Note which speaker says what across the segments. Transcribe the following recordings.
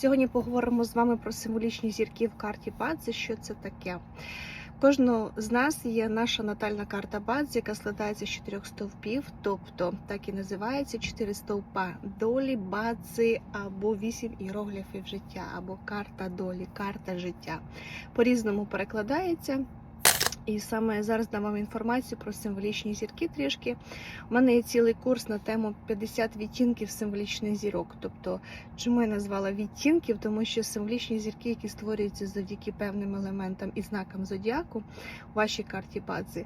Speaker 1: Сьогодні поговоримо з вами про символічні зірки в карті Бадзи. Що це таке? Кожного з нас є наша натальна карта Бадзи, яка складається з чотирьох стовпів, тобто так і називається чотири стовпа долі, бадзи або вісім іерогліфів життя, або карта долі, карта життя. По-різному перекладається. І саме зараз дам вам інформацію про символічні зірки трішки. У мене є цілий курс на тему 50 відтінків символічних зірок. Тобто, чому я назвала відтінків? Тому що символічні зірки, які створюються завдяки певним елементам і знакам зодіаку у вашій карті бадзи,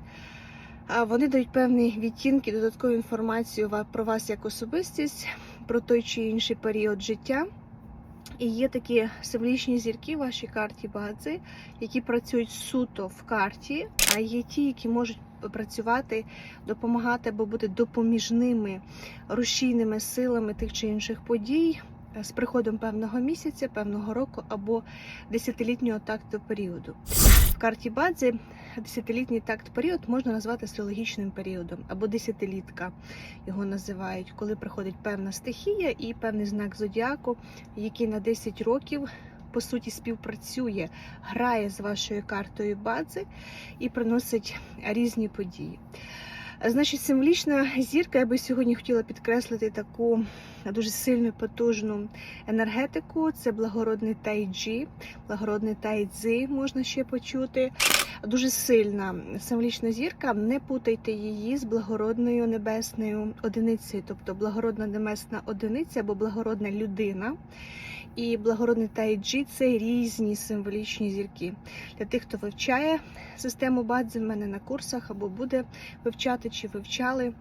Speaker 1: вони дають певні відтінки, додаткову інформацію про вас як особистість, про той чи інший період життя. І є такі символічні зірки в вашій карті бадзи, які працюють суто в карті, а є ті, які можуть працювати, допомагати або бути допоміжними рушійними силами тих чи інших подій з приходом певного місяця, певного року або десятилітнього такту періоду. В карті Бадзи десятилітній такт період можна назвати астрологічним періодом або десятилітка його називають, коли приходить певна стихія і певний знак зодіаку, який на 10 років по суті співпрацює, грає з вашою картою бадзи і приносить різні події. Значить, символічна зірка, я би сьогодні хотіла підкреслити таку дуже сильну потужну енергетику. Це благородний тайджі, благородний тайдзи можна ще почути. Дуже сильна символічна зірка. Не путайте її з благородною небесною одиницею, тобто благородна небесна одиниця або благородна людина. І благородний тайджі це різні символічні зірки. Для тих, хто вивчає систему бадзи в мене на курсах або буде вивчати чи вивчали.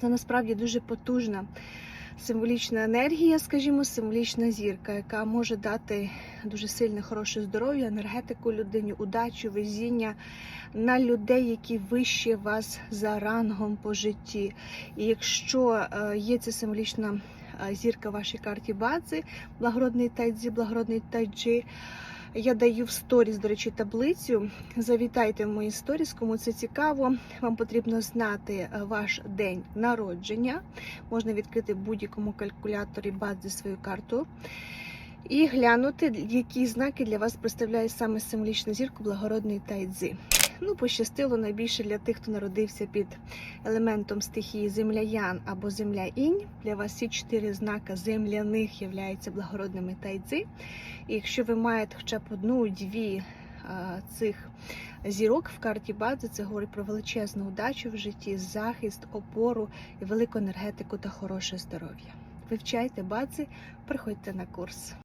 Speaker 1: Це насправді дуже потужна символічна енергія, скажімо, символічна зірка, яка може дати дуже сильне хороше здоров'я, енергетику людині, удачу, везіння на людей, які вище вас за рангом по житті. І якщо е, є ця символічна е, зірка в вашій карті бадзи, благородний тайдзі, благородний тайджі. Я даю в сторіс, до речі, таблицю. Завітайте в мої сторіс, кому це цікаво. Вам потрібно знати е, ваш день народження. Можна відкрити в будь-якому калькуляторі бази свою карту. І глянути, які знаки для вас представляє саме символічна зірка благородної тайдзи. Ну, пощастило найбільше для тих, хто народився під елементом стихії земля-ян або земля-інь. Для вас всі чотири знака земляних являються благородними тайдзи. І якщо ви маєте хоча б одну-дві цих зірок в карті бази, це говорить про величезну удачу в житті, захист, опору, і велику енергетику та хороше здоров'я. Вивчайте бази, приходьте на курс.